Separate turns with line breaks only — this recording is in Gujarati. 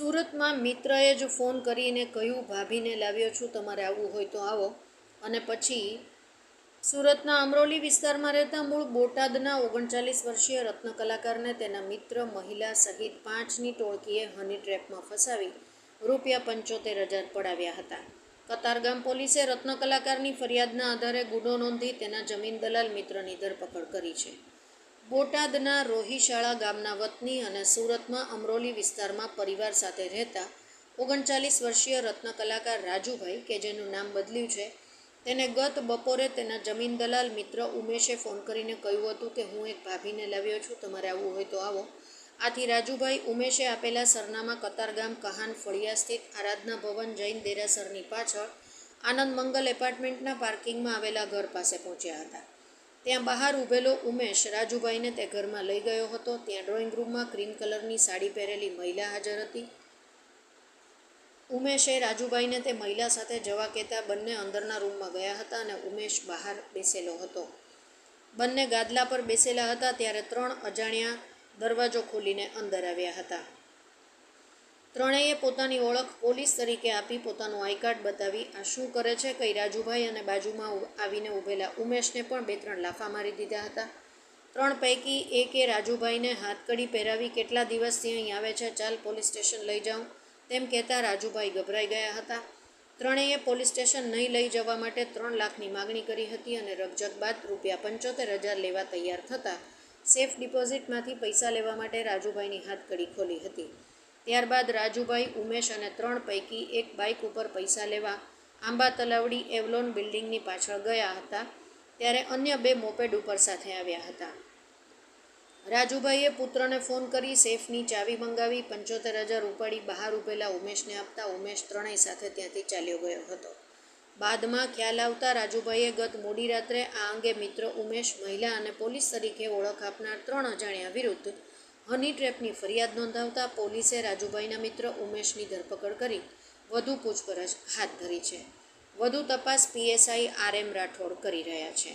સુરતમાં મિત્રએ જ ફોન કરીને કહ્યું, ભાભીને લાવ્યો છું, તમારે આવવું હોય તો આવો. અને પછી સુરતના અમરોલી વિસ્તારમાં રહેતા મૂળ બોટાદના ઓગણચાલીસ વર્ષીય રત્ન કલાકારને તેના મિત્ર, મહિલા સહિત પાંચની ટોળકીએ હની ટ્રેપમાં ફસાવી, રૂપિયા પંચોતેર હજાર પડાવ્યા હતા. કતારગામ પોલીસે રત્ન કલાકારની ફરિયાદના આધારે ગુનો નોંધી તેના જમીન દલાલ મિત્રની ધરપકડ કરી છે. બોટાદના રોહિશાળા ગામના વતની અને સુરતમાં અમરોલી વિસ્તારમાં પરિવાર સાથે રહેતા ઓગણચાલીસ વર્ષીય રત્ન કલાકાર રાજુભાઈ કે જેનું નામ બદલ્યું છે, તેને ગત બપોરે તેના જમીન દલાલ મિત્ર ઉમેશે ફોન કરીને કહ્યું હતું કે, હું એક ભાભીને લાવ્યો છું, તમારે આવવું હોય તો આવો. આથી રાજુભાઈ ઉમેશે આપેલા સરનામા કતારગામ કહાન ફળિયા સ્થિત આરાધના ભવન જૈન દેરાસરની પાછળ આનંદ મંગલ એપાર્ટમેન્ટના પાર્કિંગમાં આવેલા ઘર પાસે પહોંચ્યા હતા. ત્યાં બહાર ઊભેલો ઉમેશ રાજુભાઈને તે ઘરમાં લઈ ગયો હતો. ત્યાં ડ્રોઈંગ રૂમમાં ક્રીમ કલરની સાડી પહેરેલી મહિલા હાજર હતી. ઉમેશે રાજુભાઈને તે મહિલા સાથે જવા કહેતા બંને અંદરના રૂમમાં ગયા હતા અને ઉમેશ બહાર બેસેલો હતો. બંને ગાદલા પર બેસેલા હતા ત્યારે ત્રણ અજાણ્યા દરવાજો ખોલીને અંદર આવ્યા હતા. ત્રણેય પોતાની ઓળખ પોલીસ તરીકે આપી પોતાનું આઈ કાર્ડ બતાવી આ શું કરે છે, કઈ રાજુભાઈ અને બાજુમાં આવીને ઊભેલા ઉમેશને પણ બે ત્રણ લાફા મારી દીધા હતા. ત્રણ પૈકી એકે રાજુભાઈને હાથકડી પહેરાવી કેટલા દિવસથી અહીં આવે છે, ચાલ પોલીસ સ્ટેશન લઈ જાઉં, તેમ કહેતા રાજુભાઈ ગભરાઈ ગયા હતા. ત્રણેય પોલીસ સ્ટેશન નહીં લઈ જવા માટે ત્રણ લાખની માગણી કરી હતી અને રકજક બાદ રૂપિયા પંચોતેર હજાર લેવા તૈયાર થતાં સેફ ડિપોઝિટમાંથી પૈસા લેવા માટે રાજુભાઈની હાથકડી ખોલી હતી. ત્યારબાદ રાજુભાઈ, ઉમેશ અને ત્રણ પૈકી એક બાઇક ઉપર પૈસા લેવા આંબા તલાવડી એવલોન બિલ્ડિંગની પાછળ ગયા હતા, ત્યારે અન્ય બે મોપેડ ઉપર સાથે આવ્યા હતા. રાજુભાઈએ પુત્રને ફોન કરી સેફની ચાવી મંગાવી, પંચોતેર હજાર ઉપાડી બહાર ઊભેલા ઉમેશને આપતા ઉમેશ ત્રણેય સાથે ત્યાંથી ચાલ્યો ગયો હતો. બાદમાં ખ્યાલ આવતા રાજુભાઈએ ગત મોડી રાત્રે આ અંગે મિત્ર ઉમેશ, મહિલા અને પોલીસ તરીકે ઓળખ આપનાર ત્રણ અજાણ્યા વિરુદ્ધ હની ટ્રેપની ફરિયાદ નોંધાવતા પોલીસે રાજુભાઈના મિત્ર ઉમેશની ધરપકડ કરી વધુ પૂછપરછ હાથ ધરી છે. વધુ તપાસ પીએસઆઈ આર એમ રાઠોડ કરી રહ્યા છે.